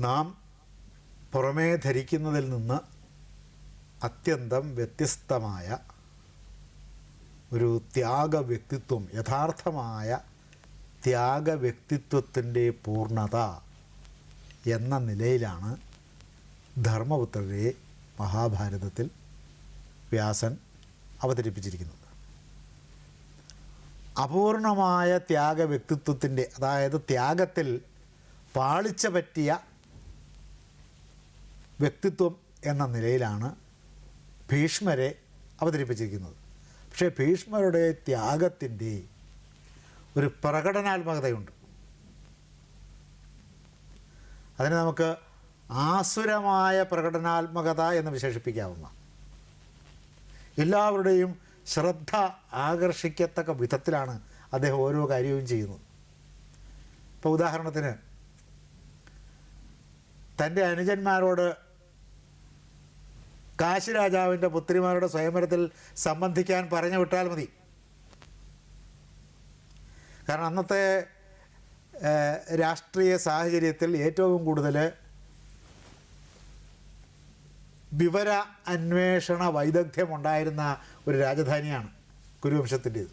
നാം പുറമേ ധരിക്കുന്നതിൽ നിന്ന് അത്യന്തം വ്യത്യസ്തമായ ഒരു ത്യാഗ വ്യക്തിത്വം യഥാർത്ഥമായ ത്യാഗ വ്യക്തിത്വത്തിന്റെ പൂർണത എന്ന നിലയിലാണ് ധർമ്മപുത്രരെ മഹാഭാരതത്തിൽ വ്യാസൻ അവതരിപ്പിച്ചിരിക്കുന്നത്. അപൂർണമായ ത്യാഗ വ്യക്തിത്വത്തിന്റെ അതായത് ത്യാഗത്തിൽ പാളിച്ച പറ്റിയ വ്യക്തിത്വം എന്ന നിലയിലാണ് ഭീഷ്മരെ അവതരിപ്പിച്ചിരിക്കുന്നത്. പക്ഷേ ഭീഷ്മരുടെ ത്യാഗത്തിന്റെ ഒരു പ്രകടനാത്മകതയുണ്ട്. അതിനെ നമുക്ക് ആസുരമായ പ്രകടനാത്മകത എന്ന് വിശേഷിപ്പിക്കാവുന്ന എല്ലാവരുടെയും ശ്രദ്ധ ആകർഷിക്കത്തക്ക വിധത്തിലാണ് അദ്ദേഹം ഓരോ കാര്യവും ചെയ്യുന്നത്. ഇപ്പോൾ ഉദാഹരണത്തിന് തന്റെ അനുജന്മാരോട് കാശി രാജാവിന്റെ പുത്രിമാരുടെ സ്വയംവരത്തിൽ സംബന്ധിക്കാൻ പറഞ്ഞു വിട്ടാൽ മതി. കാരണം അന്നത്തെ രാഷ്ട്രീയ സാഹചര്യത്തിൽ ഏറ്റവും കൂടുതൽ വിവര അന്വേഷണ വൈദഗ്ധ്യമുണ്ടായിരുന്ന ഒരു രാജധാനിയാണ് കുരുവംശത്തിന്റേത്.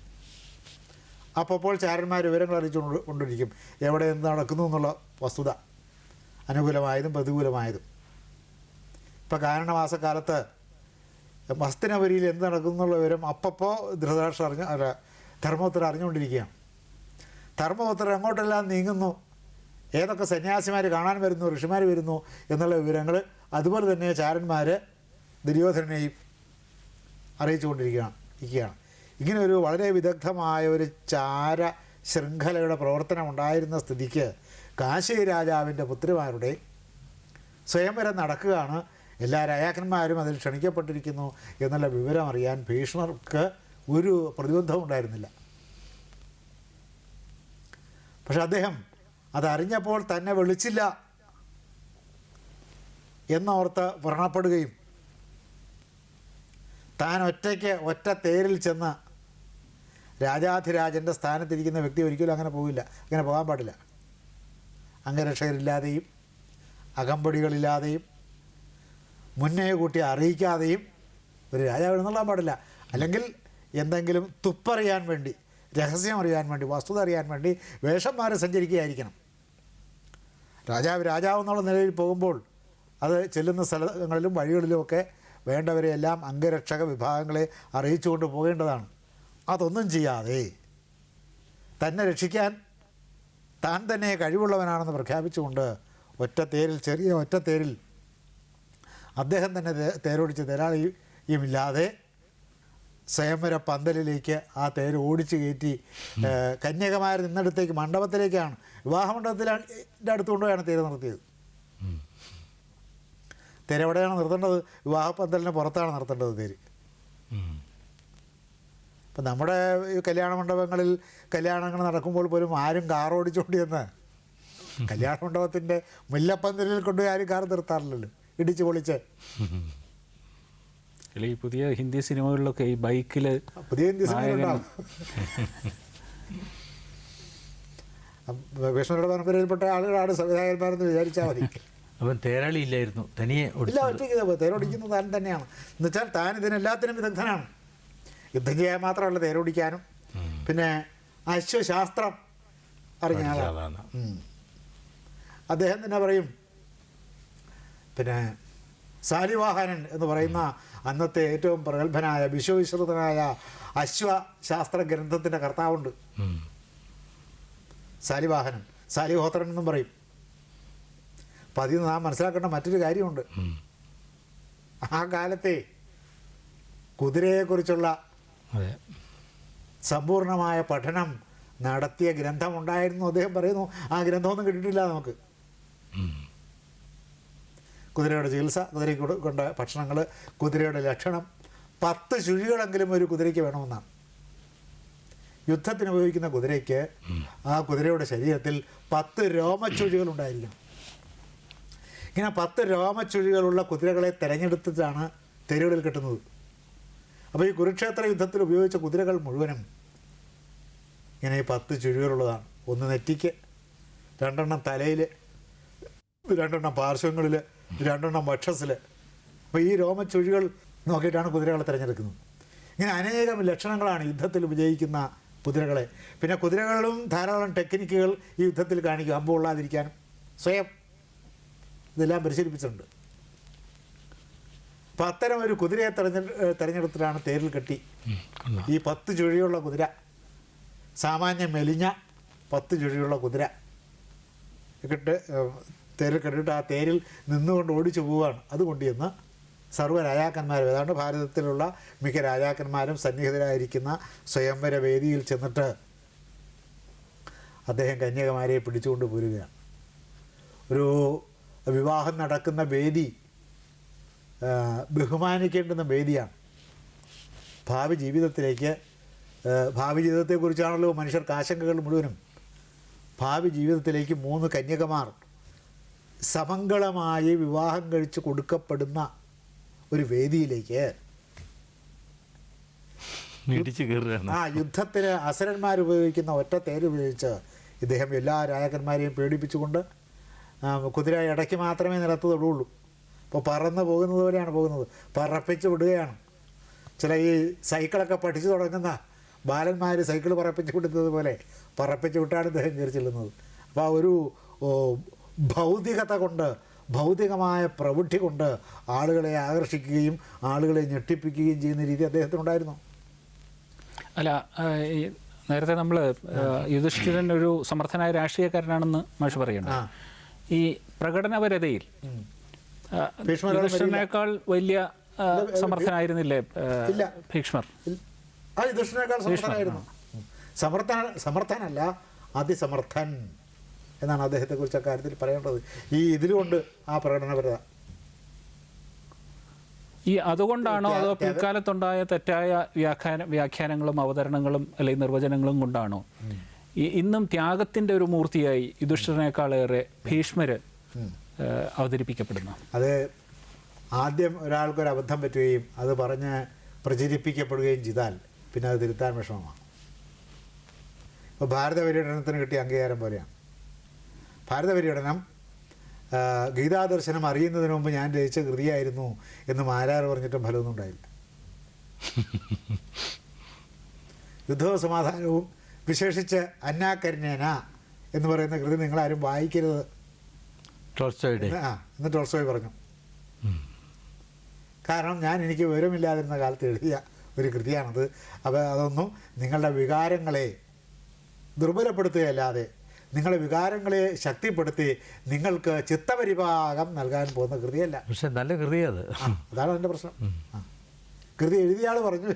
അപ്പോൾ ചാരന്മാർ വിവരങ്ങൾ അറിയിച്ചു കൊണ്ട് കൊണ്ടിരിക്കും. എവിടെ എന്ത് നടക്കുന്നു എന്നുള്ള വസ്തുത. അനുകൂലമായതും പ്രതികൂലമായതും. ഇപ്പോൾ കാരണമാസക്കാലത്ത് മസ്തിനപുരിയിൽ എന്ത് നടക്കുന്നു എന്നുള്ള വിവരം അപ്പപ്പോൾ ധൃതരാഷ്ട്രം അറിഞ്ഞ അല്ല ധർമ്മപുത്ര അറിഞ്ഞുകൊണ്ടിരിക്കുകയാണ്. ധർമ്മപുത്രം എങ്ങോട്ടെല്ലാം നീങ്ങുന്നു. ഏതൊക്കെ സന്യാസിമാർ കാണാൻ വരുന്നു ഋഷിമാർ വരുന്നു എന്നുള്ള വിവരങ്ങൾ അതുപോലെ തന്നെ ചാരന്മാർ ദുര്യോധനെയും അറിയിച്ചുകൊണ്ടിരിക്കുകയാണ് ഇരിക്കുകയാണ്. ഇങ്ങനെ ഒരു വളരെ വിദഗ്ധമായ ഒരു ചാര ശൃംഖലയുടെ പ്രവർത്തനം ഉണ്ടായിരുന്ന സ്ഥിതിക്ക് കാശി രാജാവിന്റെ പുത്രിമാരുടെ സ്വയംവരം നടക്കുകയാണ് എല്ലാ രാജാക്കന്മാരും അതിൽ ക്ഷണിക്കപ്പെട്ടിരിക്കുന്നു എന്നുള്ള വിവരം അറിയാൻ ഭീഷ്മർക്ക് ഒരു പ്രതിബന്ധവും ഉണ്ടായിരുന്നില്ല. പക്ഷെ അദ്ദേഹം അതറിഞ്ഞപ്പോൾ തന്നെ വിളിച്ചില്ല എന്നോർത്ത് വ്രണപ്പെടുകയും താൻ ഒറ്റയ്ക്ക് ഒറ്റ തേരിൽ ചെന്ന് രാജാധിരാജന്റെ സ്ഥാനത്തിരിക്കുന്ന വ്യക്തി ഒരിക്കലും അങ്ങനെ പോകില്ല അങ്ങനെ പോകാൻ പാടില്ല. അംഗരക്ഷകരില്ലാതെയും അകമ്പടികളില്ലാതെയും മുന്നേ കൂട്ടി അറിയിക്കാതെയും ഒരു രാജാവ് എഴുന്നള്ളാൻ പാടില്ല. അല്ലെങ്കിൽ എന്തെങ്കിലും തുപ്പറിയാൻ വേണ്ടി രഹസ്യം അറിയാൻ വേണ്ടി വസ്തുത അറിയാൻ വേണ്ടി വേഷം മാറി സഞ്ചരിക്കുകയായിരിക്കണം. രാജാവ് രാജാവ് എന്നുള്ള നിലയിൽ പോകുമ്പോൾ അത് ചെല്ലുന്ന സ്ഥലങ്ങളിലും വഴികളിലുമൊക്കെ വേണ്ടവരെയെല്ലാം അംഗരക്ഷക വിഭാഗങ്ങളെ അറിയിച്ചുകൊണ്ട് പോകേണ്ടതാണ്. അതൊന്നും ചെയ്യാതെ തന്നെ രക്ഷിക്കാൻ താൻ തന്നെ കഴിവുള്ളവനാണെന്ന് പ്രഖ്യാപിച്ചുകൊണ്ട് ഒറ്റ തേരിൽ ചെറിയ ഒറ്റ തേരിൽ അദ്ദേഹം തന്നെ തേരോടിച്ച് തേരാളിയുമില്ലാതെ സ്വയംവര പന്തലിലേക്ക് ആ തേര് ഓടിച്ച് കയറ്റി കന്യകമാർ നിന്നിടത്തേക്ക് മണ്ഡപത്തിലേക്കാണ് വിവാഹ മണ്ഡപത്തിലാണ് എന്റെ അടുത്ത് കൊണ്ടുപോയാണ് തേര് നിർത്തിയത് തേര് എവിടെയാണ് നിർത്തേണ്ടത്? വിവാഹ പന്തലിന് പുറത്താണ് നിർത്തേണ്ടത് തേര്. ഇപ്പം നമ്മുടെ കല്യാണ മണ്ഡപങ്ങളിൽ കല്യാണങ്ങൾ നടക്കുമ്പോൾ പോലും ആരും കാർ ഓടിച്ചോണ്ടിയെന്ന് കല്യാണ മണ്ഡപത്തിന്റെ മുല്ലപ്പന്തലിൽ കൊണ്ടുപോയി ആരും കാർ നിർത്താറില്ലല്ലോ. ഇടിച്ച് പൊളിച്ച്. ഈ പുതിയ ഹിന്ദി സിനിമകളിലൊക്കെ ഈ ബൈക്കിൽ പുതിയ ഹിന്ദി സിനിമയിലുണ്ടാവും വിഷ്ണുയുടെ പരമ്പരയിൽപ്പെട്ട ആളുകളാണ് സംവിധായകന്മാരെന്ന് വിചാരിച്ചാൽ മതി. അവൻ തേരാളി ഇല്ലായിരുന്നു. തനിയെ ഇല്ല ഒറ്റയ്ക്ക് തേരോടിക്കുന്നത് താൻ തന്നെയാണ്. എന്നുവെച്ചാൽ താൻ ഇതിനെല്ലാത്തിനും വിദഗ്ധനാണ്. യുദ്ധം ചെയ്യാൻ മാത്രമല്ല തേരോടിക്കാനും. പിന്നെ അശ്വശാസ്ത്രം അറിഞ്ഞ ആളാണ്. അദ്ദേഹം തന്നെ പറയും പിന്നെ സാലിവാഹനൻ എന്ന് പറയുന്ന അന്നത്തെ ഏറ്റവും പ്രഗത്ഭനായ വിശ്വവിശ്രുതനായ അശ്വശാസ്ത്ര ഗ്രന്ഥത്തിന്റെ കർത്താവുണ്ട്. സാലിവാഹനൻ സാലിഹോത്രൻ എന്നും പറയും. അപ്പം അതിൽ നിന്ന് നാം മനസ്സിലാക്കേണ്ട മറ്റൊരു കാര്യമുണ്ട്. ആ കാലത്തെ കുതിരയെക്കുറിച്ചുള്ള സമ്പൂർണമായ പഠനം നടത്തിയ ഗ്രന്ഥമുണ്ടായിരുന്നു. അദ്ദേഹം പറയുന്നു ആ ഗ്രന്ഥമൊന്നും കിട്ടിയിട്ടില്ല നമുക്ക്. കുതിരയുടെ ചികിത്സ കുതിരയ്ക്ക് കൊണ്ട ഭക്ഷണങ്ങൾ കുതിരയുടെ ലക്ഷണം പത്ത് ചുഴികളെങ്കിലും ഒരു കുതിരയ്ക്ക് വേണമെന്നാണ്. യുദ്ധത്തിന് ഉപയോഗിക്കുന്ന കുതിരയ്ക്ക് ആ കുതിരയുടെ ശരീരത്തിൽ പത്ത് രോമച്ചുഴികൾ ഉണ്ടായിരിക്കണം ഇങ്ങനെ പത്ത് രോമച്ചുഴികളുള്ള കുതിരകളെ തിരഞ്ഞെടുത്തിട്ടാണ് തെരുവുകളിൽ കിട്ടുന്നത്. അപ്പോൾ ഈ കുരുക്ഷേത്ര യുദ്ധത്തിൽ ഉപയോഗിച്ച കുതിരകൾ മുഴുവനും ഇങ്ങനെ ഈ പത്ത് ചുഴികളുള്ളതാണ്. ഒന്ന് നെറ്റിക്ക് രണ്ടെണ്ണം തലയിൽ രണ്ടെണ്ണം പാർശ്വങ്ങളിൽ രണ്ടെണ്ണം വക്ഷസിൽ അപ്പോൾ ഈ രോമച്ചുഴികൾ നോക്കിയിട്ടാണ് കുതിരകളെ തിരഞ്ഞെടുക്കുന്നത്. ഇങ്ങനെ അനേകം ലക്ഷണങ്ങളാണ് യുദ്ധത്തിൽ വിജയിക്കുന്ന കുതിരകളെ. പിന്നെ കുതിരകളും ധാരാളം ടെക്നിക്കുകൾ ഈ യുദ്ധത്തിൽ കാണിക്കും. അമ്പ് കൊള്ളാതിരിക്കാനും സ്വയം ഇതെല്ലാം പരിശീലിപ്പിച്ചിട്ടുണ്ട്. അപ്പം അത്തരം ഒരു കുതിരയെ തെരഞ്ഞെ തിരഞ്ഞെടുത്തിട്ടാണ് തേരിൽ കെട്ടി ഈ പത്ത് ചുഴിയുള്ള കുതിര. സാമാന്യം മെലിഞ്ഞ പത്ത് ചുഴിയുള്ള കുതിര. കെട്ട് തേരിൽ കണ്ടിട്ട് ആ തേരിൽ നിന്നുകൊണ്ട് ഓടിച്ചു പോവുകയാണ്. അതുകൊണ്ട് ഇന്ന് സർവ രാജാക്കന്മാരും ഏതാണ്ട് ഭാരതത്തിലുള്ള മിക്ക രാജാക്കന്മാരും സന്നിഹിതരായിരിക്കുന്ന സ്വയംവര വേദിയിൽ ചെന്നിട്ട് അദ്ദേഹം കന്യകമാരെ പിടിച്ചുകൊണ്ട് പോരുകയാണ്. ഒരു വിവാഹം നടക്കുന്ന വേദി ബഹുമാനിക്കേണ്ടുന്ന വേദിയാണ്. ഭാവി ജീവിതത്തിലേക്ക് ഭാവി ജീവിതത്തെക്കുറിച്ചാണല്ലോ മനുഷ്യർക്ക് ആശങ്കകൾ മുഴുവനും. ഭാവി ജീവിതത്തിലേക്ക് മൂന്ന് കന്യകമാർ സമംഗളമായി വിവാഹം കഴിച്ച് കൊടുക്കപ്പെടുന്ന ഒരു വേദിയിലേക്ക് ആ യുദ്ധത്തിന് അസുരന്മാർ ഉപയോഗിക്കുന്ന ഒറ്റ തേര് ഉപയോഗിച്ച് ഇദ്ദേഹം എല്ലാ രാജാക്കന്മാരെയും പേടിപ്പിച്ചുകൊണ്ട് കുതിര ഇടയ്ക്ക് മാത്രമേ നിലത്ത് തൊടുള്ളൂ അപ്പോൾ പറന്ന് പോകുന്നത് പോലെയാണ് പോകുന്നത്. പറപ്പിച്ച് വിടുകയാണ്. ചില ഈ സൈക്കിളൊക്കെ പഠിച്ചു തുടങ്ങുന്ന ബാലന്മാർ സൈക്കിൾ പറപ്പിച്ച് വിടുന്നത് പോലെ പറപ്പിച്ച് വിട്ടാണ് ഇദ്ദേഹം കയറി ചെല്ലുന്നത്. അപ്പോൾ ആ ഒരു ഭൗതികത കൊണ്ട് ഭൗതികമായ പ്രവൃത്തി കൊണ്ട് ആളുകളെ ആകർഷിക്കുകയും ആളുകളെ ഞെട്ടിപ്പിക്കുകയും ചെയ്യുന്ന രീതി അദ്ദേഹത്തിനുണ്ടായിരുന്നു. അല്ല നേരത്തെ നമ്മൾ യുധിഷ്ഠിരൻ ഒരു സമർത്ഥനായ രാഷ്ട്രീയക്കാരനാണെന്ന് മാഷ് പറയുന്നത് ഈ പ്രകടനപരതയിൽ യുധിഷ്ഠിരനേക്കാൾ വലിയ സമർത്ഥനായിരുന്നില്ലേ. ഭീഷ്മർ? ആ യുധിഷ്ഠിരനേക്കാൾ സമർത്ഥനായിരുന്നു. സമർത്ഥ സമർത്ഥനല്ല അതിസമർത്ഥൻ. എന്നാണ് അദ്ദേഹത്തെക്കുറിച്ച് അക്കാര്യത്തിൽ പറയേണ്ടത്. ഈ ഇതിലുകൊണ്ട് ആ പ്രകടനപരത ഈ അതുകൊണ്ടാണോ അതോ പിൽക്കാലത്തുണ്ടായ തെറ്റായ വ്യാഖ്യാന വ്യാഖ്യാനങ്ങളും അവതരണങ്ങളും അല്ലെങ്കിൽ നിർവചനങ്ങളും കൊണ്ടാണോ? ഈ ഇന്നും ത്യാഗത്തിന്റെ ഒരു മൂർത്തിയായി യുധിഷ്ഠിരനേക്കാളേറെ ഭീഷ്മര് അവതരിപ്പിക്കപ്പെടുന്നു. അത് ആദ്യം ഒരാൾക്കൊരു അബദ്ധം പറ്റുകയും അത് പറഞ്ഞ് പ്രചരിപ്പിക്കപ്പെടുകയും ചെയ്താൽ പിന്നെ അത് തിരുത്താൻ വിഷമമാണ്. ഇപ്പോൾ ഭാരത പര്യടനത്തിന് കിട്ടിയ അംഗീകാരം പോലെയാണ്. ഭാരത പര്യടനം ഗീതാദർശനം അറിയുന്നതിന് മുമ്പ് ഞാൻ രചിച്ച കൃതിയായിരുന്നു എന്ന് മാരാർ പറഞ്ഞിട്ടും ഫലമൊന്നും ഉണ്ടായില്ല. യുദ്ധവും സമാധാനവും വിശേഷിച്ച് അന്നാക്കരുണേന എന്ന് പറയുന്ന കൃതി നിങ്ങളാരും വായിക്കരുത്. ടോൾസോയുടെ ആ എന്ന് ടോൾസോയ് പറഞ്ഞു. കാരണം ഞാൻ എനിക്ക് വിവരമില്ലാതിരുന്ന കാലത്ത് എഴുതിയ ഒരു കൃതിയാണത്. അപ്പോൾ അതൊന്നും നിങ്ങളുടെ വികാരങ്ങളെ ദുർബലപ്പെടുത്തുകയല്ലാതെ നിങ്ങളുടെ വികാരങ്ങളെ ശക്തിപ്പെടുത്തി നിങ്ങൾക്ക് ചിത്തപരിഭാഗം നൽകാൻ പോകുന്ന കൃതിയല്ല. പക്ഷെ നല്ല കൃതി അത്. അതാണ് എന്റെ പ്രശ്നം. കൃതി എഴുതിയ ആൾ പറഞ്ഞു.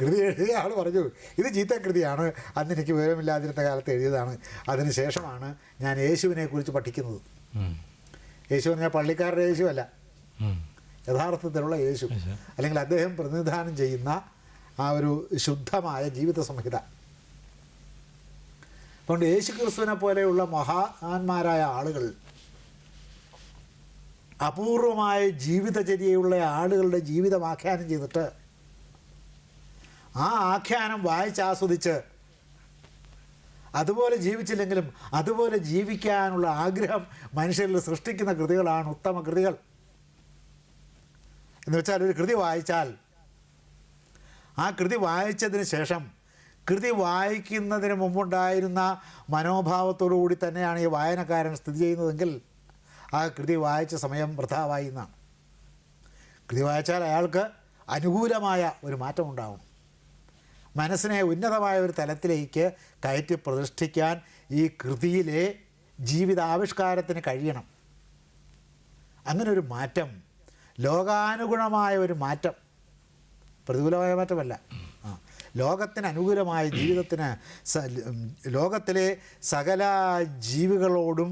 കൃതി എഴുതിയ ആൾ പറഞ്ഞു. ഇത് ചീത്ത കൃതിയാണ്. അന്ന് എനിക്ക് വിവരമില്ലാതിരുന്ന കാലത്ത് എഴുതിയതാണ്. അതിനുശേഷമാണ് ഞാൻ യേശുവിനെ കുറിച്ച് പഠിക്കുന്നത്. യേശു പറഞ്ഞാൽ പള്ളിക്കാരുടെ യേശു അല്ല യഥാർത്ഥത്തിലുള്ള യേശു. അല്ലെങ്കിൽ അദ്ദേഹം പ്രതിനിധാനം ചെയ്യുന്ന ആ ഒരു ശുദ്ധമായ ജീവിത സംഹിത. അതുകൊണ്ട് യേശു ക്രിസ്തുവിനെ പോലെയുള്ള മഹാന്മാരായ ആളുകൾ അപൂർവമായ ജീവിതചര്യയുള്ള ആളുകളുടെ ജീവിതം ആഖ്യാനം ചെയ്തിട്ട് ആ ആഖ്യാനം വായിച്ചാസ്വദിച്ച് അതുപോലെ ജീവിച്ചില്ലെങ്കിലും അതുപോലെ ജീവിക്കാനുള്ള ആഗ്രഹം മനുഷ്യരിൽ സൃഷ്ടിക്കുന്ന കൃതികളാണ് ഉത്തമ കൃതികൾ. എന്ന് വെച്ചാൽ ഒരു കൃതി വായിച്ചാൽ ആ കൃതി വായിച്ചതിന് ശേഷം കൃതി വായിക്കുന്നതിന് മുമ്പുണ്ടായിരുന്ന മനോഭാവത്തോടു കൂടി തന്നെയാണ് ഈ വായനക്കാരൻ സ്ഥിതി ചെയ്യുന്നതെങ്കിൽ ആ കൃതി വായിച്ച സമയം വൃഥാവായി എന്നാണ്. കൃതി വായിച്ചാൽ അയാൾക്ക് അനുകൂലമായ ഒരു മാറ്റം ഉണ്ടാവും മനസ്സിനെ ഉന്നതമായ ഒരു തലത്തിലേക്ക് കയറ്റി പ്രതിഷ്ഠിക്കാൻ ഈ കൃതിയിലെ ജീവിതാവിഷ്കാരത്തിന് കഴിയണം. അങ്ങനെ ഒരു മാറ്റം ലോകാനുഗുണമായ ഒരു മാറ്റം പ്രതികൂലമായ മാറ്റമല്ല. ലോകത്തിന് അനുകൂലമായ ജീവിതത്തിന് ലോകത്തിലെ സകല ജീവികളോടും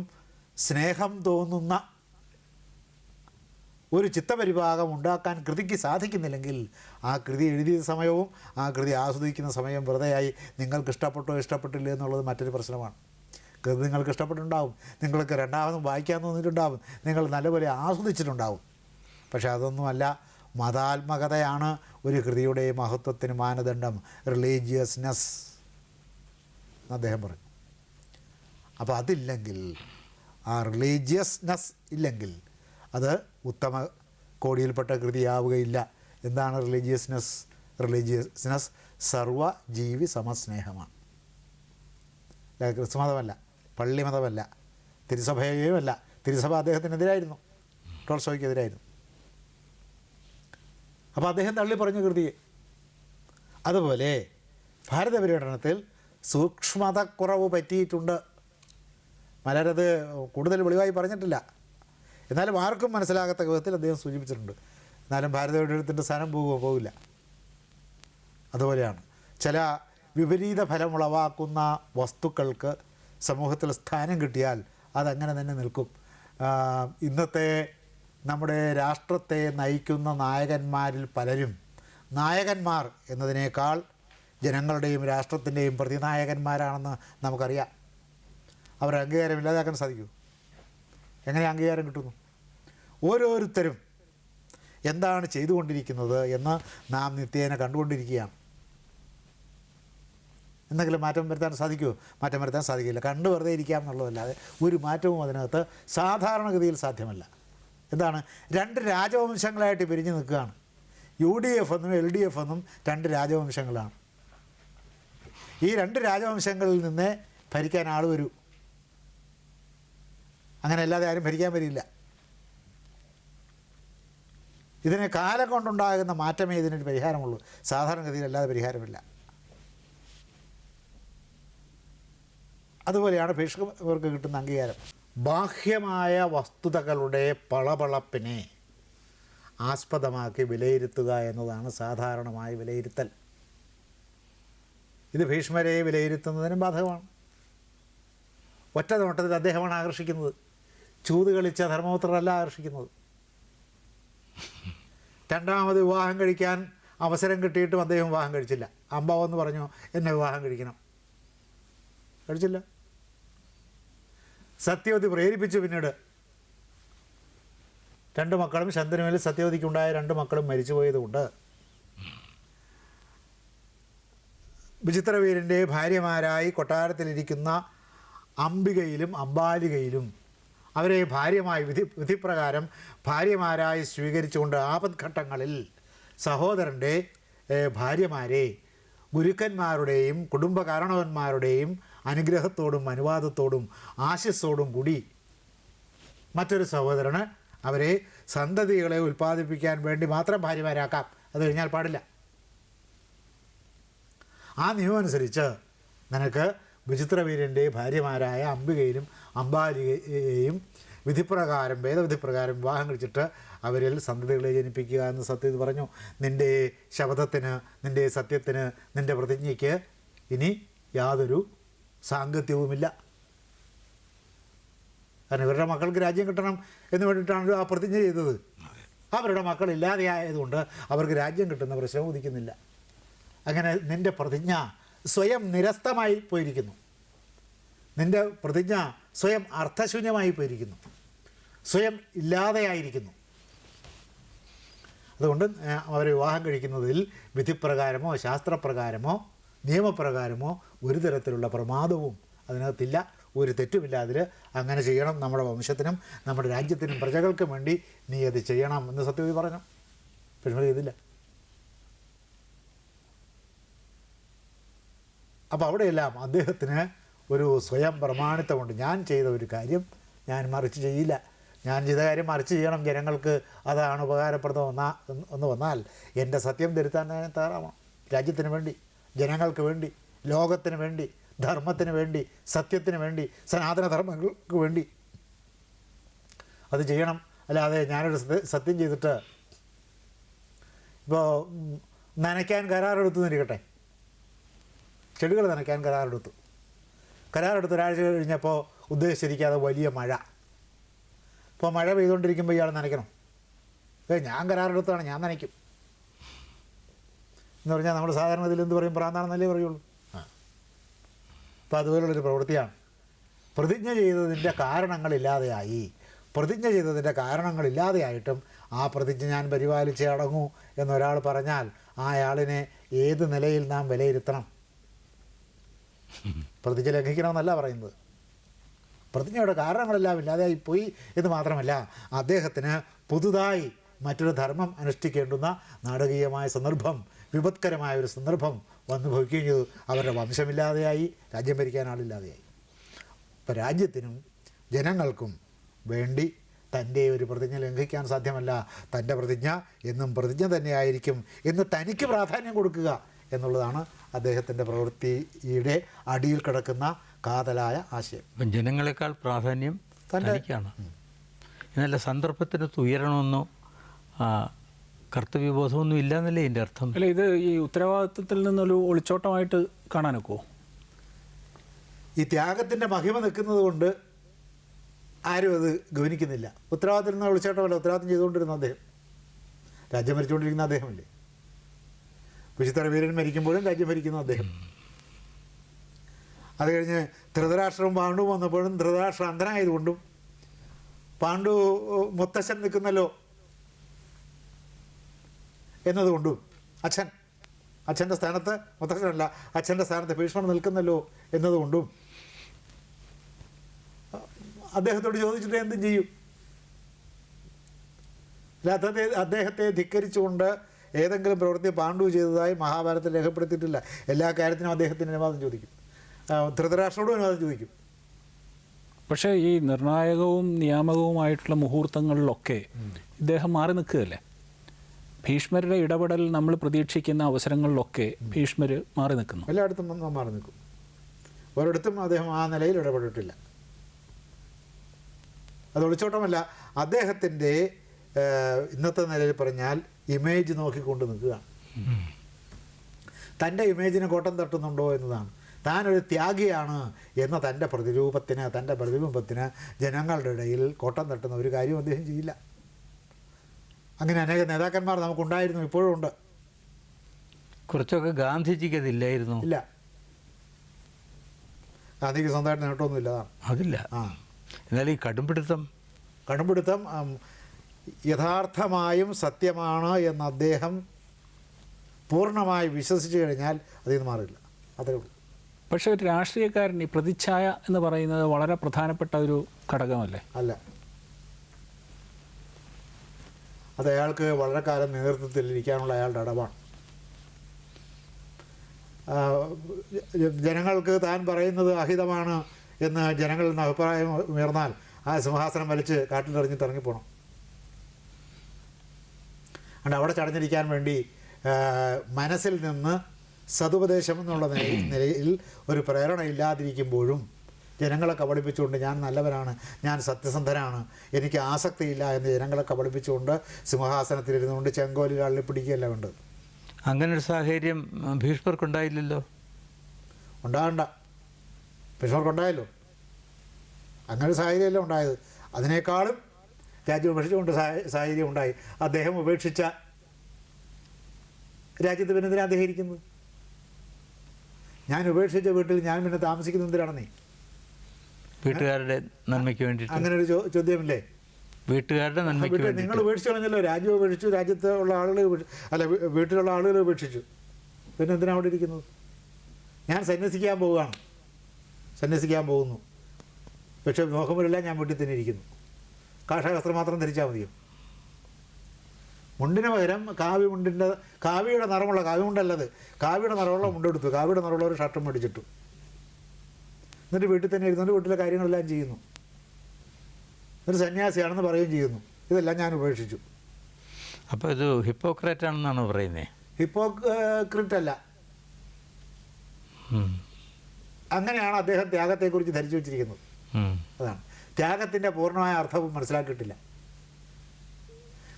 സ്നേഹം തോന്നുന്ന ഒരു ചിത്തപരിഭാഗം ഉണ്ടാക്കാൻ കൃതിക്ക് സാധിക്കുന്നില്ലെങ്കിൽ ആ കൃതി എഴുതിയ സമയവും ആ കൃതി ആസ്വദിക്കുന്ന സമയം വെറുതെയായി നിങ്ങൾക്ക് ഇഷ്ടപ്പെട്ടോ ഇഷ്ടപ്പെട്ടില്ല എന്നുള്ളത് മറ്റൊരു പ്രശ്നമാണ്. കൃതി നിങ്ങൾക്ക് ഇഷ്ടപ്പെട്ടിട്ടുണ്ടാവും. നിങ്ങൾക്ക് രണ്ടാമതും വായിക്കാൻ തോന്നിയിട്ടുണ്ടാവും. നിങ്ങൾ നല്ലപോലെ ആസ്വദിച്ചിട്ടുണ്ടാവും. പക്ഷേ അതൊന്നുമല്ല. മതാത്മകതയാണ് ഒരു കൃതിയുടെ മഹത്വത്തിന് മാനദണ്ഡം. റിലീജിയസ്നെസ് അദ്ദേഹം പറഞ്ഞു. അപ്പോൾ അതില്ലെങ്കിൽ ആ റിലീജിയസ്നെസ് ഇല്ലെങ്കിൽ അത് ഉത്തമ കോടിയിൽപ്പെട്ട കൃതിയാവുകയില്ല. എന്താണ് റിലീജിയസ്നെസ് റിലീജിയസ്നെസ് സർവ ജീവി സമസ്നേഹമാണ്. അല്ല, ക്രിസ്തു മതമല്ല പള്ളി മതമല്ല തിരുസഭയുമല്ല തിരുസഭ അദ്ദേഹത്തിനെതിരായിരുന്നു. ടോൾസോയ്ക്കെതിരായിരുന്നു അപ്പോൾ അദ്ദേഹം തള്ളി പറഞ്ഞു കൃതിയെ അതുപോലെ ഭാരത പര്യടനത്തിൽ സൂക്ഷ്മതക്കുറവ് പറ്റിയിട്ടുണ്ട്. മലരത് കൂടുതൽ വെളിവായി പറഞ്ഞിട്ടില്ല. എന്നാലും ആർക്കും മനസ്സിലാകാത്ത വിധത്തിൽ അദ്ദേഹം സൂചിപ്പിച്ചിട്ടുണ്ട്. എന്നാലും ഭാരത പര്യടനത്തിന്റെ സ്ഥാനം പോകുമോ പോകില്ല അതുപോലെയാണ് ചില വിപരീത ഫലമുളവാക്കുന്ന വസ്തുക്കൾക്ക് സമൂഹത്തിൽ സ്ഥാനം കിട്ടിയാൽ അതങ്ങനെ തന്നെ നിൽക്കും. ഇന്നത്തെ നമ്മുടെ രാഷ്ട്രത്തെ നയിക്കുന്ന നായകന്മാരിൽ പലരും നായകന്മാർ എന്നതിനേക്കാൾ ജനങ്ങളുടെയും രാഷ്ട്രത്തിന്റെയും പ്രതിനായകന്മാരാണെന്ന് നമുക്കറിയാം. അവർ അംഗീകാരം ഇല്ലാതാക്കാൻ സാധിക്കൂ എങ്ങനെ അംഗീകാരം കിട്ടുന്നു? ഓരോരുത്തരും എന്താണ് ചെയ്തുകൊണ്ടിരിക്കുന്നത് എന്ന് നാം നിത്യേന കണ്ടുകൊണ്ടിരിക്കുകയാണ്. എന്തെങ്കിലും മാറ്റം വരുത്താൻ സാധിക്കുമോ? മാറ്റം വരുത്താൻ സാധിക്കില്ല. കണ്ടു വെറുതെ ഇരിക്കാം എന്നുള്ളതല്ലാതെ ഒരു മാറ്റവും അതിനകത്ത് സാധാരണഗതിയിൽ സാധ്യമല്ല. എന്താണ്? രണ്ട് രാജവംശങ്ങളായിട്ട് പിരിഞ്ഞു നിൽക്കുകയാണ്. യു ഡി എഫ് എന്നും എൽ ഡി എഫ് എന്നും രണ്ട് രാജവംശങ്ങളാണ്. ഈ രണ്ട് രാജവംശങ്ങളിൽ നിന്നേ ഭരിക്കാൻ ആൾ വരൂ. അങ്ങനെ അല്ലാതെ ആരും ഭരിക്കാൻ വരില്ല. ഇതിന് കാലം കൊണ്ടുണ്ടാകുന്ന മാറ്റമേ ഇതിനൊരു പരിഹാരമുള്ളൂ. സാധാരണഗതിയിൽ അല്ലാതെ പരിഹാരമില്ല. അതുപോലെയാണ് ഭീഷ്മർക്ക് കിട്ടുന്ന അംഗീകാരം. ബാഹ്യമായ വസ്തുതകളുടെ പളപളപ്പിനെ ആസ്പദമാക്കി വിലയിരുത്തുക എന്നതാണ് സാധാരണമായ വിലയിരുത്തൽ. ഇത് ഭീഷ്മരെ വിലയിരുത്തുന്നതിനും ബാധകമാണ്. ഒറ്റ നോട്ടത്തിൽ അദ്ദേഹമാണ് ആകർഷിക്കുന്നത്. ചൂത് കളിച്ച ധർമ്മപുത്രരല്ല ആകർഷിക്കുന്നത്. രണ്ടാമത് വിവാഹം കഴിക്കാൻ അവസരം കിട്ടിയിട്ടും അദ്ദേഹം വിവാഹം കഴിച്ചില്ല. അമ്പാവെന്ന് പറഞ്ഞു എന്നെ വിവാഹം കഴിക്കണം. കഴിച്ചില്ല. സത്യവതി പ്രേരിപ്പിച്ചു പിന്നീട്. രണ്ട് മക്കളും ശന്തനുമേൽ സത്യവതിക്കുണ്ടായ രണ്ട് മക്കളും മരിച്ചുപോയതുകൊണ്ട്. വിചിത്രവീരന്റെ ഭാര്യമാരായി കൊട്ടാരത്തിലിരിക്കുന്ന അംബികയിലും അംബാലികയിലും അവരെ ഭാര്യമായി വിധി വിധിപ്രകാരം ഭാര്യമാരായി സ്വീകരിച്ചുകൊണ്ട് ആപത്ഘട്ടങ്ങളിൽ സഹോദരന്റെ ഭാര്യമാരെ ഗുരുക്കന്മാരുടെയും കുടുംബകാരണവന്മാരുടെയും അനുഗ്രഹത്തോടും അനുവാദത്തോടും ആശസ്സോടും കൂടി മറ്റൊരു സഹോദരന് അവരെ സന്തതികളെ ഉൽപ്പാദിപ്പിക്കാൻ വേണ്ടി മാത്രം ഭാര്യമാരാക്കാം. അത് കഴിഞ്ഞാൽ പാടില്ല. ആ നിയമം അനുസരിച്ച് നിനക്ക് വിചിത്രവീരന്റെ ഭാര്യമാരായ അംബികയിലും അംബാലികയെയും വിധിപ്രകാരം വേദവിധിപ്രകാരം വിവാഹം കഴിച്ചിട്ട് അവരിൽ സന്തതികളെ ജനിപ്പിക്കുക എന്ന് സത്യം പറഞ്ഞു. നിന്റെ ശബ്ദത്തിന് നിന്റെ സത്യത്തിന് നിന്റെ പ്രതിജ്ഞയ്ക്ക് ഇനി യാതൊരു സാങ്കത്യവുമില്ല. കാരണം ഇവരുടെ മക്കൾക്ക് രാജ്യം കിട്ടണം എന്ന് വേണ്ടിയിട്ടാണല്ലോ ആ പ്രതിജ്ഞ ചെയ്തത്. അവരുടെ മക്കൾ ഇല്ലാതെയായതുകൊണ്ട് അവർക്ക് രാജ്യം കിട്ടുന്ന പ്രശ്നം ഉദിക്കുന്നില്ല. അങ്ങനെ നിന്റെ പ്രതിജ്ഞ സ്വയം നിരസ്തമായി പോയിരിക്കുന്നു. നിന്റെ പ്രതിജ്ഞ സ്വയം അർത്ഥശൂന്യമായി പോയിരിക്കുന്നു. സ്വയം ഇല്ലാതെയായിരിക്കുന്നു. അതുകൊണ്ട് അവരെ വിവാഹം കഴിക്കുന്നതിൽ വിധിപ്രകാരമോ ശാസ്ത്രപ്രകാരമോ നിയമപ്രകാരമോ ഒരു തരത്തിലുള്ള പ്രമാദവും അതിനകത്തില്ല. ഒരു തെറ്റുമില്ല. അതിൽ അങ്ങനെ ചെയ്യണം നമ്മുടെ വംശത്തിനും നമ്മുടെ രാജ്യത്തിനും പ്രജകൾക്കും വേണ്ടി നീ അത് ചെയ്യണം എന്ന് സത്യവതി പറഞ്ഞു. പക്ഷേ ചെയ്തില്ല. അപ്പോൾ അവിടെയെല്ലാം അദ്ദേഹത്തിന് ഒരു സ്വയം പ്രമാണിത്വമുണ്ട് ഞാൻ ചെയ്ത ഒരു കാര്യം ഞാൻ മറിച്ച് ചെയ്യില്ല. ഞാൻ ചെയ്ത കാര്യം മറിച്ച് ചെയ്യണം ജനങ്ങൾക്ക്. അതാണ് ഉപകാരപ്രദം എന്ന് വന്നാൽ എന്റെ സത്യം തിരുത്താൻ ഞാൻ തയ്യാറാവണം. രാജ്യത്തിന് വേണ്ടി. ജനങ്ങൾക്ക് വേണ്ടി ലോകത്തിന് വേണ്ടി ധർമ്മത്തിന് വേണ്ടി സത്യത്തിന് വേണ്ടി സനാതനധർമ്മങ്ങൾക്ക് വേണ്ടി. അത് ചെയ്യണം. അല്ലാതെ ഞാനൊരു സത്യ- ചെയ്തിട്ട് ഇപ്പോൾ നനയ്ക്കാൻ കരാറെടുത്തു എന്നിരിക്കട്ടെ. ചെടികൾ നനയ്ക്കാൻ കരാറെടുത്തു. കരാറെടുത്ത് ഒരാഴ്ച കഴിഞ്ഞപ്പോൾ ഉദ്ദേശിച്ചിരിക്കാതെ വലിയ മഴ. അപ്പോൾ മഴ പെയ്തുകൊണ്ടിരിക്കുമ്പോൾ ഇയാൾ നനയ്ക്കണം. ഏ ഞാൻ കരാറെടുത്താണ് ഞാൻ നനയ്ക്കും. എന്ന് പറഞ്ഞാൽ നമ്മൾ സാധാരണ ഇതിൽ എന്ത് പറയും? പ്രാന്താണെന്നല്ലേ പറയുള്ളൂ. അപ്പോൾ അതുപോലുള്ളൊരു പ്രവൃത്തിയാണ്. പ്രതിജ്ഞ ചെയ്തതിന്റെ കാരണങ്ങളില്ലാതെയായി. പ്രതിജ്ഞ ചെയ്തതിന്റെ കാരണങ്ങളില്ലാതെയായിട്ടും ആ പ്രതിജ്ഞ ഞാൻ പരിപാലിച്ച് അടങ്ങൂ എന്നൊരാൾ പറഞ്ഞാൽ ആ ആളിനെ ഏത് നിലയിൽ നാം വിലയിരുത്തണം? പ്രതിജ്ഞ ലംഘിക്കണമെന്നല്ല പറയുന്നത്. പ്രതിജ്ഞയുടെ കാരണങ്ങളെല്ലാം ഇല്ലാതെയായി പോയി എന്ന് മാത്രമല്ല അദ്ദേഹത്തിന് പുതുതായി മറ്റൊരു ധർമ്മം അനുഷ്ഠിക്കേണ്ടുന്ന നാടകീയമായ സന്ദർഭം വിപത്കരമായ ഒരു സന്ദർഭം വന്നു ഭവിക്കുകയും ചെയ്തു. അവരുടെ വംശമില്ലാതെയായി രാജ്യം ഭരിക്കാൻ ആളില്ലാതെയായി. അപ്പോൾ രാജ്യത്തിനും ജനങ്ങൾക്കും വേണ്ടി തന്റെ ഒരു പ്രതിജ്ഞ ലംഘിക്കാൻ സാധ്യമല്ല. തന്റെ പ്രതിജ്ഞ എന്നും പ്രതിജ്ഞ തന്നെയായിരിക്കും എന്ന് തനിക്ക് പ്രാധാന്യം കൊടുക്കുക എന്നുള്ളതാണ് അദ്ദേഹത്തിന്റെ പ്രവൃത്തിയുടെ അടിയിൽ കിടക്കുന്ന കാതലായ ആശയം. ജനങ്ങളെക്കാൾ പ്രാധാന്യം തനിക്കാണ്. എന്നല്ല സന്ദർഭത്തിനൊത്ത് ഉയരണമെന്നോ കർത്തവ്യബോധമൊന്നും ഇല്ല എന്നല്ലേ എന്റെ അർത്ഥം? അല്ല ഇത് ഈ ഉത്തരവാദിത്വത്തിൽ നിന്നൊരു ഒളിച്ചോട്ടമായിട്ട് കാണാനൊക്കുമോ ഈ ത്യാഗത്തിന്റെ മഹിമ നിൽക്കുന്നത് കൊണ്ട് ആരും അത് ഗവനിക്കുന്നില്ല. ഉത്തരവാദിത്തം നിന്ന് ഒളിച്ചോട്ടമല്ല ഉത്തരവാദിത്തം ചെയ്തുകൊണ്ടിരുന്ന അദ്ദേഹം. രാജ്യം ഭരിച്ചുകൊണ്ടിരിക്കുന്ന അദ്ദേഹമല്ലേ? വിചിത്ര വീരൻ മരിക്കുമ്പോഴും രാജ്യം ഭരിക്കുന്ന അദ്ദേഹം. അത് കഴിഞ്ഞ് ധൃതരാഷ്ട്രവും പാണ്ഡുവും വന്നപ്പോഴും ധൃതരാഷ്ട്രം അന്ധനായതുകൊണ്ടും പാണ്ഡു മുത്തശ്ശൻ നിൽക്കുന്നല്ലോ എന്നതുകൊണ്ടും അച്ഛൻ അച്ഛന്റെ സ്ഥാനത്ത് മുത്തച്ഛനല്ല അച്ഛന്റെ സ്ഥാനത്ത് ഭീഷ്മൻ നിൽക്കുന്നല്ലോ എന്നതുകൊണ്ടും അദ്ദേഹത്തോട് ചോദിച്ചിട്ട് എന്തും ചെയ്യും. അല്ല, അദ്ദേഹത്തെ അദ്ദേഹത്തെ ധിക്കരിച്ചുകൊണ്ട് ഏതെങ്കിലും പ്രവൃത്തി പാണ്ഡു ചെയ്തതായി മഹാഭാരതത്തിൽ രേഖപ്പെടുത്തിയിട്ടില്ല. എല്ലാ കാര്യത്തിനും അദ്ദേഹത്തിന് അനുവാദം ചോദിക്കും. ധൃതരാഷ്ട്രോടും അനുവാദം ചോദിക്കും. പക്ഷേ ഈ നിർണായകവും നിയാമകവുമായിട്ടുള്ള മുഹൂർത്തങ്ങളിലൊക്കെ ഇദ്ദേഹം മാറി നിൽക്കുകയല്ലേ? ഭീഷ്മരുടെ ഇടപെടൽ നമ്മൾ പ്രതീക്ഷിക്കുന്ന അവസരങ്ങളിലൊക്കെ ഭീഷ്മർ മാറി നിൽക്കുന്നു. എല്ലായിടത്തും മാറി നിൽക്കും. ഒരിടത്തും അദ്ദേഹം ആ നിലയിൽ ഇടപെട്ടിട്ടില്ല. അത് ഒളിച്ചോട്ടമല്ല അദ്ദേഹത്തിന്റെ ഇന്നത്തെ നിലയിൽ പറഞ്ഞാൽ ഇമേജ് നോക്കിക്കൊണ്ട് നിൽക്കുകയാണ്. തന്റെ ഇമേജിന് കോട്ടം തട്ടുന്നുണ്ടോ എന്നതാണ്. താനൊരു ത്യാഗിയാണ് എന്ന തന്റെ പ്രതിരൂപത്തിന് തന്റെ പ്രതിബിംബത്തിന് ജനങ്ങളുടെ ഇടയിൽ കോട്ടം തട്ടുന്ന ഒരു കാര്യം അദ്ദേഹം ചെയ്യില്ല. അങ്ങനെ അനേക നേതാക്കന്മാർ നമുക്കുണ്ടായിരുന്നു ഇപ്പോഴും ഉണ്ട്. കുറച്ചൊക്കെ ഗാന്ധിജിക്ക് അതില്ലായിരുന്നു ഇല്ല. ഗാന്ധിക്ക് സ്വന്തമായിട്ട് നേട്ടമൊന്നുമില്ല അതാണ്. അതില്ല. ആ. എന്നാൽ ഈ കടുംപിടുത്തം. കടുംപിടുത്തം യഥാർത്ഥമായും സത്യമാണ് എന്ന് അദ്ദേഹം പൂർണമായി വിശ്വസിച്ചു കഴിഞ്ഞാൽ അതിൽ നിന്ന് മാറില്ല. അതേ ഉള്ളൂ. പക്ഷേ ഒരു രാഷ്ട്രീയക്കാരൻ ഈ പ്രതിച്ഛായ എന്ന് പറയുന്നത് വളരെ പ്രധാനപ്പെട്ട ഒരു ഘടകമല്ലേ? അല്ല. അത് അയാൾക്ക് വളരെ കാലം നേതൃത്വത്തിൽ ഇരിക്കാനുള്ള അയാളുടെ അടവാണ് ജനങ്ങൾക്ക് താൻ പറയുന്നത് അഹിതമാണ് എന്ന് ജനങ്ങളിൽ നിന്ന് അഭിപ്രായം ഉയർന്നാൽ ആ സിംഹാസനം വലിച്ച് കാട്ടിലെറിഞ്ഞ് തിറങ്ങിപ്പോണം അതുകൊണ്ട് അവിടെ ചടഞ്ഞിരിക്കാൻ വേണ്ടി മനസ്സിൽ നിന്ന് സതുപദേശം എന്നുള്ള നിലയിൽ ഒരു പ്രേരണ ഇല്ലാതിരിക്കുമ്പോഴും ജനങ്ങളെ കബളിപ്പിച്ചുകൊണ്ട് ഞാൻ നല്ലവനാണ് ഞാൻ സത്യസന്ധനാണ് എനിക്ക് ആസക്തിയില്ല എന്ന് ജനങ്ങളെ കബളിപ്പിച്ചുകൊണ്ട് സിംഹാസനത്തിലിരുന്നുകൊണ്ട് ചെങ്കോലിൽ അള്ളി പിടിക്കുകയല്ല വേണ്ടത്. അങ്ങനെ ഒരു സാഹചര്യം ഭീഷ്മർക്കുണ്ടായില്ലല്ലോ? ഉണ്ടാകണ്ട. ഭീഷ്മർക്കുണ്ടായല്ലോ. അങ്ങനെ ഒരു സാഹചര്യമല്ല ഉണ്ടായത്. അതിനേക്കാളും രാജ്യം ഉപേക്ഷിച്ചുകൊണ്ട് സാഹചര്യം ഉണ്ടായി. അദ്ദേഹം ഉപേക്ഷിച്ച രാജ്യത്ത് പിന്നെ എന്തിനാ അദ്ദേഹം ഇരിക്കുന്നത്? ഞാൻ ഉപേക്ഷിച്ച വീട്ടിൽ ഞാൻ പിന്നെ താമസിക്കുന്നത് എന്തിനാണെന്നേ വീട്ടുകാരുടെ നന്മയ്ക്ക് വേണ്ടിയിട്ട്. അങ്ങനെ ഒരു ചോദ്യമില്ലേ? വീട്ടുകാരുടെ നന്മയ്ക്ക് വേണ്ടി നിങ്ങൾ ഉപേക്ഷിച്ചു കളഞ്ഞല്ലോ രാജ്യം ഉപേക്ഷിച്ചു രാജ്യത്ത് ഉള്ള ആളുകൾ അല്ല വീട്ടിലുള്ള ആളുകൾ ഉപേക്ഷിച്ചു. പിന്നെ എന്തിനാ അവിടെ ഇരിക്കുന്നത്? ഞാൻ സന്യസിക്കാൻ പോവുകയാണ്. സന്യസിക്കാൻ പോകുന്നു. പക്ഷേ നോക്കുമ്പോഴെല്ലാം ഞാൻ വീട്ടിൽ തന്നെ ഇരിക്കുന്നു. കാഷായ വസ്ത്രം മാത്രം ധരിച്ചാൽ മതിയോ? മുണ്ടിന് പകരം കാവ്യ മുണ്ടിന്റെ കാവ്യയുടെ നിറമുള്ള കാവ്യമുണ്ടല്ലത് കാവ്യയുടെ നിറമുള്ള മുണ്ടെടുത്തു. കാവ്യയുടെ നിറമുള്ള ഒരു ഷർട്ടും മേടിച്ചിട്ടു. എന്നിട്ട് വീട്ടിൽ തന്നെ ഇരുന്നുകൊണ്ട് വീട്ടിലെ കാര്യങ്ങളെല്ലാം ചെയ്യുന്നു. ഒരു സന്യാസിയാണെന്ന് പറയുകയും ചെയ്യുന്നു. ഇതെല്ലാം ഞാൻ ഉപേക്ഷിച്ചു. അപ്പോൾ ഇത് ഹിപ്പോക്രേറ്റ് ആണെന്നാണ് പറയുന്നത് ഹിപ്പോക്രിറ്റ് അല്ല അങ്ങനെയാണ് അദ്ദേഹം ത്യാഗത്തെക്കുറിച്ച് ധരിച്ചു വെച്ചിരിക്കുന്നത്. അതാണ്. ത്യാഗത്തിന്റെ പൂർണമായ അർത്ഥവും മനസ്സിലാക്കിയിട്ടില്ല.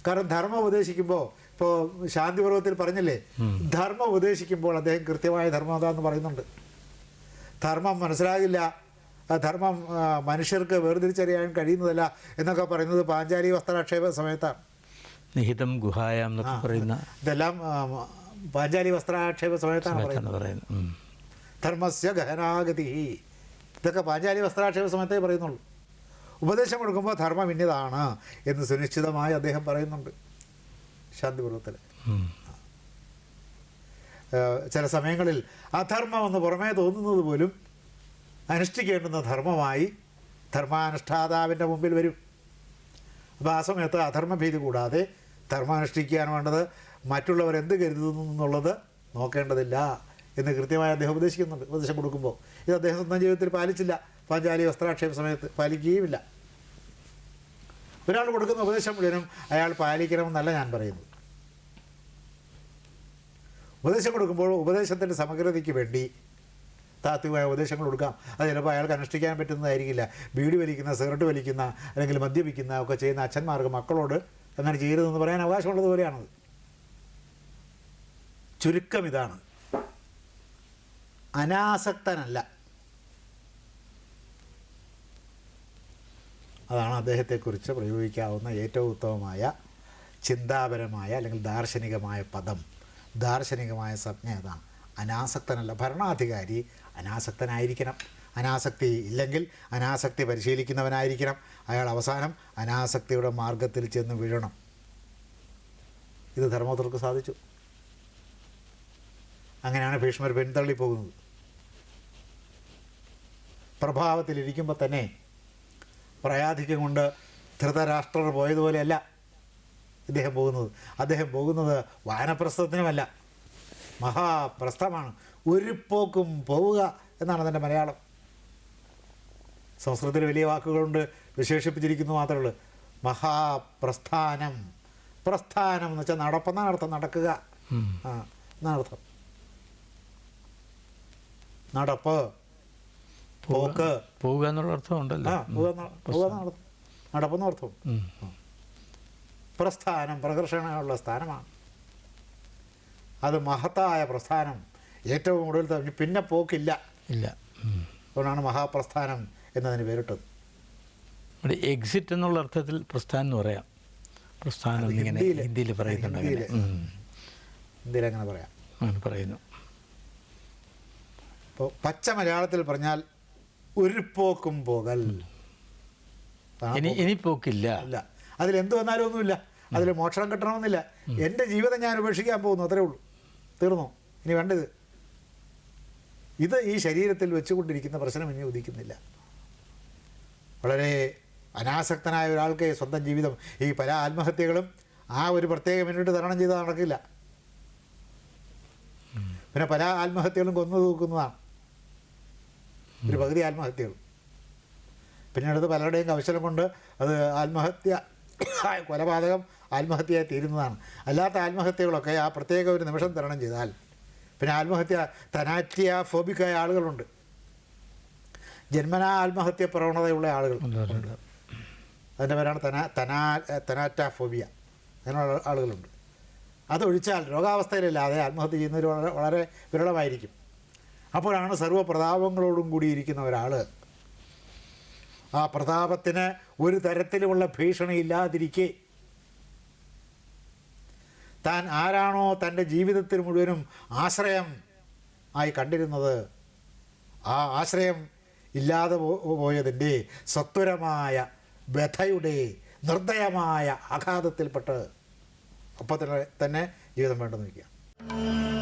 കാരണം ധർമ്മം ഉപദേശിക്കുമ്പോൾ ഇപ്പോൾ ശാന്തിപർവത്തിൽ പറഞ്ഞില്ലേ? ധർമ്മം ഉപദേശിക്കുമ്പോൾ അദ്ദേഹം കൃത്യമായ ധർമ്മത എന്ന് പറയുന്നുണ്ട്. ധർമ്മം മനസ്സിലാകില്ല. ആ ധർമ്മം മനുഷ്യർക്ക് വേർതിരിച്ചറിയാൻ കഴിയുന്നതല്ല എന്നൊക്കെ പറയുന്നത് പാഞ്ചാലി വസ്ത്രാക്ഷേപ സമയത്താണ്. നിഹിതം ഗുഹായാം എന്നൊക്കെ പറയുന്ന ഇതെല്ലാം പാഞ്ചാലി വസ്ത്രാക്ഷേപ സമയത്താണ് പറയുന്നത്. ധർമ്മസ്യ ഗഹനാഗതി. ഇതൊക്കെ പാഞ്ചാലി വസ്ത്രാക്ഷേപ സമയത്തേ പറയുന്നുള്ളൂ. ഉപദേശം കൊടുക്കുമ്പോൾ ധർമ്മം ഇന്നതാണ് എന്ന് സുനിശ്ചിതമായി അദ്ദേഹം പറയുന്നുണ്ട്. ശാന്തിപൂർവത്തിൽ. ചില സമയങ്ങളിൽ അധർമ്മം എന്ന് പുറമേ തോന്നുന്നത് പോലും അനുഷ്ഠിക്കേണ്ടുന്ന ധർമ്മമായി ധർമാനുഷ്ഠാതാവിന്റെ മുമ്പിൽ വരും. അപ്പോൾ ആ സമയത്ത് അധർമ്മഭീതി കൂടാതെ ധർമാനുഷ്ഠിക്കാൻ വേണ്ടത്. മറ്റുള്ളവർ എന്ത് കരുതുന്നു എന്നുള്ളത് നോക്കേണ്ടതില്ല എന്ന് കൃത്യമായി അദ്ദേഹം ഉപദേശിക്കുന്നുണ്ട്. ഉപദേശം കൊടുക്കുമ്പോൾ ഇത് അദ്ദേഹം സ്വന്തം ജീവിതത്തിൽ പാലിച്ചില്ല. പാഞ്ചാലി വസ്ത്രാക്ഷേപ സമയത്ത് പാലിക്കുകയുമില്ല. ഒരാൾ കൊടുക്കുന്ന ഉപദേശം മുഴുവനും അയാൾ പാലിക്കണമെന്നല്ല ഞാൻ പറയുന്നത്. ഉപദേശം കൊടുക്കുമ്പോൾ ഉപദേശത്തിന്റെ സമഗ്രതയ്ക്ക് വേണ്ടി താത്വികമായ ഉപദേശങ്ങൾ കൊടുക്കാം. അത് ചിലപ്പോൾ അയാൾക്ക് അനുഷ്ഠിക്കാൻ പറ്റുന്നതായിരിക്കില്ല. ബീഡി വലിക്കുന്ന സിഗരറ്റ് വലിക്കുന്ന അല്ലെങ്കിൽ മദ്യപിക്കുന്ന ഒക്കെ ചെയ്യുന്ന അച്ഛന്മാർക്ക് മക്കളോട് അങ്ങനെ ചെയ്യരുതെന്ന് പറയാൻ അവകാശമുള്ളത് പോലെയാണത്. ചുരുക്കം ഇതാണ്. അനാസക്തനല്ല. അതാണ് അദ്ദേഹത്തെക്കുറിച്ച് പ്രയോഗിക്കാവുന്ന ഏറ്റവും ഉത്തമമായ ചിന്താപരമായ അല്ലെങ്കിൽ ദാർശനികമായ പദം. ദാർശനികമായ സംജ്ഞ അതാണ് അനാസക്തനല്ല. ഭരണാധികാരി അനാസക്തനായിരിക്കണം. അനാസക്തി ഇല്ലെങ്കിൽ അനാസക്തി പരിശീലിക്കുന്നവനായിരിക്കണം. അയാൾ അവസാനം അനാസക്തിയുടെ മാർഗത്തിൽ ചെന്ന് വീഴണം. ഇത് ധർമ്മപുത്രർക്ക് സാധിച്ചു. അങ്ങനെയാണ് ഭീഷ്മർ പിന്തള്ളി പോകുന്നത്. പ്രഭാവത്തിലിരിക്കുമ്പോൾ തന്നെ പ്രയാധിക്യം കൊണ്ട് ധൃതരാഷ്ട്രർ പോയതുപോലെയല്ല. ഇദ്ദേഹം പോകുന്നത്. അദ്ദേഹം പോകുന്നത് വാനപ്രസ്ഥത്തിനുമല്ല മഹാപ്രസ്ഥമാണ് ഒരു പോക്കും പോവുക എന്നാണ് അതിന്റെ മലയാളം. സംസ്കൃതത്തിൽ വലിയ വാക്കുകളുണ്ട്. വിശേഷിപ്പിച്ചിരിക്കുന്നു മാത്രമേ ഉള്ളൂ. മഹാപ്രസ്ഥാനം. പ്രസ്ഥാനം എന്ന് വെച്ചാൽ നടപ്പെന്നാണ് അർത്ഥം. നടക്കുക. ആ എന്നാണ് അർത്ഥം. നടപ്പ്. പോക്ക്. പോവുക എന്നുള്ള അർത്ഥം ഉണ്ടല്ലോ. ആ പോവുക എന്ന- അർത്ഥം. നടപ്പെന്ന് അർത്ഥം. പ്രസ്ഥാനം പ്രകർഷണമുള്ള സ്ഥാനമാണ്. അത് മഹത്തായ പ്രസ്ഥാനം. ഏറ്റവും കൂടുതൽ പിന്നെ പോക്കില്ല. ഇല്ല. അതുകൊണ്ടാണ് മഹാപ്രസ്ഥാനം എന്നതിന് പേരിട്ടത്. ഇവിടെ എക്സിറ്റ് എന്നുള്ള അർത്ഥത്തിൽ പ്രസ്ഥാനം എന്ന് പറയാം. പ്രസ്ഥാനം ഇങ്ങനെ ഹിന്ദിയിൽ പറയുന്നുണ്ട് ഹിന്ദിയിൽ ഇന്ത്യയിൽ അങ്ങനെ പറയാം. അങ്ങനെ പറയുന്നു. ഇപ്പോൾ പച്ച മലയാളത്തിൽ പറഞ്ഞാൽ ഒരു പോക്കും പോകൽ. ഇനി ഇനി പോക്കില്ല. എന്ത് വന്നാലും ഒന്നുമില്ല. അതിൽ മോക്ഷണം കിട്ടണമെന്നില്ല. എന്റെ ജീവിതം ഞാൻ ഉപേക്ഷിക്കാൻ പോകുന്നു. അത്രേ ഉള്ളൂ. തീർന്നു? ഇനി വേണ്ടത്? ഇത് ഈ ശരീരത്തിൽ വെച്ചുകൊണ്ടിരിക്കുന്ന പ്രശ്നം ഇനി ഉദിക്കുന്നില്ല. വളരെ അനാസക്തനായ ഒരാൾക്ക് സ്വന്തം ജീവിതം ഈ പല ആത്മഹത്യകളും ആ ഒരു പ്രത്യേക മിനിറ്റ് തരണം ചെയ്താൽ നടക്കില്ല. പിന്നെ പല ആത്മഹത്യകളും കൊന്നു തൂക്കുന്നതാണ്. ഒരു പകുതി ആത്മഹത്യകൾ പിന്നീട് പലരുടെയും കൗശലം കൊണ്ട് അത് ആത്മഹത്യ കൊലപാതകം ആത്മഹത്യയായി തീരുന്നതാണ്. അല്ലാത്ത ആത്മഹത്യകളൊക്കെ ആ പ്രത്യേക ഒരു നിമിഷം തരണം ചെയ്താൽ പിന്നെ ആത്മഹത്യ തനാറ്റിയ ഫോബിക്കായ ആളുകളുണ്ട്. ജന്മനാ ആത്മഹത്യ പ്രവണതയുള്ള ആളുകൾ. ഉണ്ട് അതിന്റെ പേരാണ് തനാ തനാ തനാറ്റ ഫോബിയ അങ്ങനെയുള്ള ആളുകളുണ്ട്. അതൊഴിച്ചാൽ രോഗാവസ്ഥയിലല്ലാതെ ആത്മഹത്യ ചെയ്യുന്നവർ വളരെ വളരെ വിരളമായിരിക്കും. അപ്പോഴാണ് സർവപ്രതാപങ്ങളോടും കൂടിയിരിക്കുന്ന ഒരാൾ ആ പ്രതാപത്തിന് ഒരു തരത്തിലുമുള്ള ഭീഷണി ഇല്ലാതിരിക്കെ. താൻ ആരാണോ തന്റെ ജീവിതത്തിൽ മുഴുവനും ആശ്രയം ആയി കണ്ടിരുന്നത്. ആ ആശ്രയം ഇല്ലാതെ പോയതിന്റെ സത്വരമായ വ്യഥയുടെ നിർദ്ദയമായ ആഘാതത്തിൽപ്പെട്ട്. അപ്പോൾ തന്നെ ജീവിതം വേണ്ടെന്ന് വയ്ക്കുക.